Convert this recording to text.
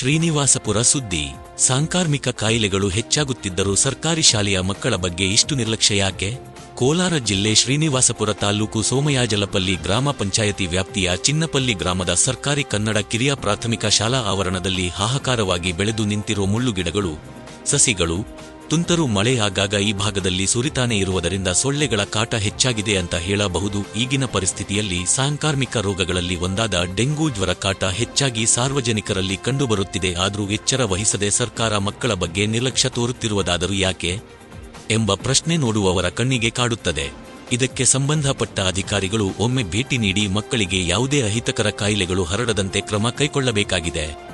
ಶ್ರೀನಿವಾಸಪುರ ಸುದ್ದಿ. ಸಾಂಕಾರ್ಮಿಕ ಕಾಯಿಲೆಗಳು ಹೆಚ್ಚಾಗುತ್ತಿದ್ದರೂ ಸರ್ಕಾರಿ ಶಾಲೆಯ ಮಕ್ಕಳ ಬಗ್ಗೆ ಇಷ್ಟು ನಿರ್ಲಕ್ಷ್ಯ ಯಾಕೆ? ಕೋಲಾರ ಜಿಲ್ಲೆ ಶ್ರೀನಿವಾಸಪುರ ತಾಲೂಕು ಸೋಮಯಾಜಲಪಲ್ಲಿ ಗ್ರಾಮ ಪಂಚಾಯತಿ ವ್ಯಾಪ್ತಿಯ ಚಿನ್ನಪಲ್ಲಿ ಗ್ರಾಮದ ಸರ್ಕಾರಿ ಕನ್ನಡ ಕಿರಿಯ ಪ್ರಾಥಮಿಕ ಶಾಲಾ ಆವರಣದಲ್ಲಿ ಹಾಹಾಕಾರವಾಗಿ ಬೆಳೆದು ನಿಂತಿರುವ ಮುಳ್ಳುಗಿಡಗಳು, ಸಸಿಗಳು, ತುಂತರು ಮಳೆಯಾಗಾಗ ಈ ಭಾಗದಲ್ಲಿ ಸುರಿತಾನೆ ಇರುವುದರಿಂದ ಸೊಳ್ಳೆಗಳ ಕಾಟ ಹೆಚ್ಚಾಗಿದೆ ಅಂತ ಹೇಳಬಹುದು. ಈಗಿನ ಪರಿಸ್ಥಿತಿಯಲ್ಲಿ ಸಾಂಕ್ರಾಮಿಕ ರೋಗಗಳಲ್ಲಿ ಒಂದಾದ ಡೆಂಗೂ ಜ್ವರ ಕಾಟ ಹೆಚ್ಚಾಗಿ ಸಾರ್ವಜನಿಕರಲ್ಲಿ ಕಂಡುಬರುತ್ತಿದೆ. ಆದರೂ ಎಚ್ಚರ ವಹಿಸದೆ ಸರ್ಕಾರ ಮಕ್ಕಳ ಬಗ್ಗೆ ನಿರ್ಲಕ್ಷ್ಯ ತೋರುತ್ತಿರುವುದಾದರೂ ಯಾಕೆ? ಎಂಬ ಪ್ರಶ್ನೆ ನೋಡುವವರ ಕಣ್ಣಿಗೆ ಕಾಡುತ್ತದೆ. ಇದಕ್ಕೆ ಸಂಬಂಧಪಟ್ಟ ಅಧಿಕಾರಿಗಳು ಒಮ್ಮೆ ಭೇಟಿ ನೀಡಿ ಮಕ್ಕಳಿಗೆ ಯಾವುದೇ ಅಹಿತಕರ ಕಾಯಿಲೆಗಳು ಹರಡದಂತೆ ಕ್ರಮ ಕೈಗೊಳ್ಳಬೇಕಾಗಿದೆ